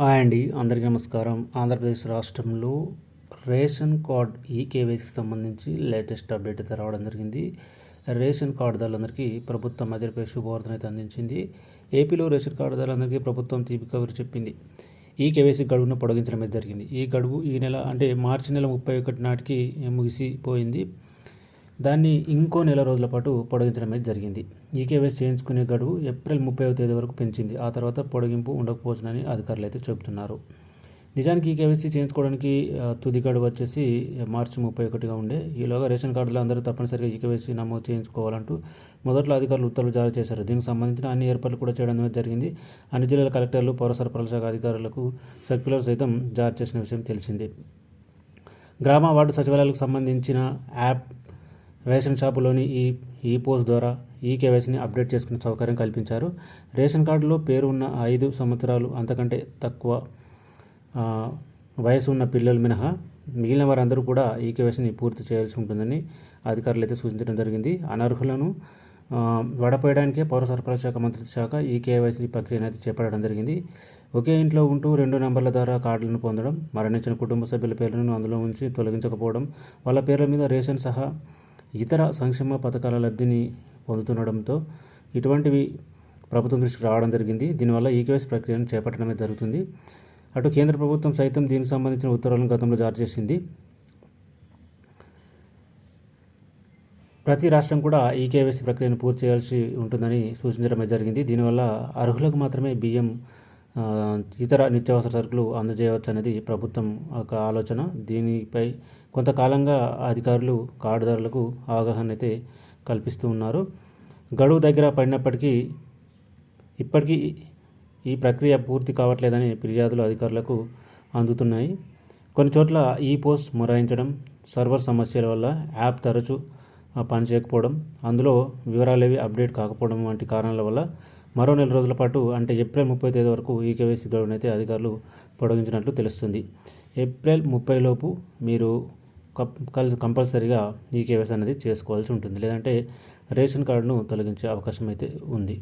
Hi అండి అందరికీ నమస్కారం. ఆంధ్రప్రదేశ్ రాష్ట్రంలో రేషన్ కార్డ్ ఈ కేవైసీకి సంబంధించి లేటెస్ట్ అప్డేట్ అయితే రావడం జరిగింది. రేషన్ కార్డుదారులందరికీ ప్రభుత్వం మధ్యపై శుభవార్తను అయితే అందించింది. ఏపీలో రేషన్ కార్డుదారులందరికీ ప్రభుత్వం తీపి కబురు చెప్పింది. ఈ కేవైసీ గడువును పొడిగించడం అయితే జరిగింది. ఈ గడువు ఈ నెల అంటే మార్చి నెల ముప్పై ఒకటి నాటికి ముగిసిపోయింది. దాన్ని ఇంకో నెల రోజుల పాటు పొడిగించడమే జరిగింది. ఈ కేవైసీ చేయించుకునే గడువు ఏప్రిల్ ముప్పైవ తేదీ వరకు పెంచింది. ఆ తర్వాత పొడిగింపు ఉండకపోవచ్చునని అధికారులు అయితే చెబుతున్నారు. నిజానికి ఈ కేవైసీ చేయించుకోవడానికి తుది గడువు వచ్చేసి మార్చి ముప్పై ఒకటిగా ఉండే. ఈలోగా రేషన్ కార్డులో అందరూ తప్పనిసరిగా ఈ కేవైసీ నమోదు చేయించుకోవాలంటూ మొదట్లో అధికారులు ఉత్తర్వులు జారీ చేశారు. దీనికి సంబంధించిన అన్ని ఏర్పాట్లు కూడా చేయడం జరిగింది. అన్ని జిల్లాల కలెక్టర్లు పౌర సరఫరాల శాఖ అధికారులకు సర్క్యులర్ సైతం జారీ చేసిన విషయం తెలిసిందే. గ్రామ వార్డు సచివాలయాలకు సంబంధించిన యాప్ రేషన్ షాపులోని ఈ ఈ పోస్ట్ ద్వారా ఈ కేవైసీని అప్డేట్ చేసుకునే సౌకర్యం కల్పించారు. రేషన్ కార్డులో పేరు ఉన్న ఐదు సంవత్సరాలు అంతకంటే తక్కువ వయసు ఉన్న పిల్లలు మినహా మిగిలిన వారందరూ కూడా ఈ కేవైసీని పూర్తి చేయాల్సి ఉంటుందని అధికారులు అయితే సూచించడం జరిగింది. అనర్హులను వడపోయడానికే పౌర సరఫరా శాఖ మంత్రిత్వ శాఖ ఈ కేవైసీ ప్రక్రియను అయితే చేపట్టడం జరిగింది. ఒకే ఇంట్లో ఉంటూ రెండు నెంబర్ల ద్వారా కార్డులను పొందడం మరణించిన కుటుంబ సభ్యుల పేర్లను అందులో ఉంచి తొలగించకపోవడం వాళ్ళ పేర్ల మీద రేషన్ సహా ఇతర సంక్షేమ పథకాల లబ్ధిని పొందుతుండడంతో ఇటువంటివి ప్రభుత్వం దృష్టికి రావడం జరిగింది. దీనివల్ల ఈ ప్రక్రియను చేపట్టడమే జరుగుతుంది. అటు కేంద్ర ప్రభుత్వం సైతం దీనికి సంబంధించిన ఉత్తర్వులను గతంలో జారీ చేసింది. ప్రతి రాష్ట్రం కూడా ఈకేవైసీ ప్రక్రియను పూర్తి చేయాల్సి ఉంటుందని సూచించడమే జరిగింది. దీనివల్ల అర్హులకు మాత్రమే బియ్యం ఇతర నిత్యావసర సరుకులు అందజేయవచ్చు అనేది ప్రభుత్వం ఒక ఆలోచన. దీనిపై కొంతకాలంగా అధికారులు కార్డుదారులకు అవగాహన అయితే కల్పిస్తూ ఉన్నారు. గడువు దగ్గర పడినప్పటికీ ఇప్పటికీ ఈ ప్రక్రియ పూర్తి కావట్లేదని ఫిర్యాదులు అధికారులకు అందుతున్నాయి. కొన్ని చోట్ల ఈ పోస్ట్ మొరాయించడం సర్వర్ సమస్యల వల్ల యాప్ తరచూ పనిచేయకపోవడం అందులో వివరాలేవి అప్డేట్ కాకపోవడం వంటి కారణాల వల్ల మరో నెల రోజుల పాటు అంటే ఏప్రిల్ ముప్పై తేదీ వరకు ఈ కేవైసీ గడువునైతే అధికారులు పొడిగించినట్లు తెలుస్తుంది. ఏప్రిల్ ముప్పై లోపు మీరు కప్- కల్ కంపల్సరీగా ఈ కేవైసీ అనేది చేసుకోవాల్సి ఉంటుంది. లేదంటే రేషన్ కార్డును తొలగించే అవకాశం అయితే ఉంది.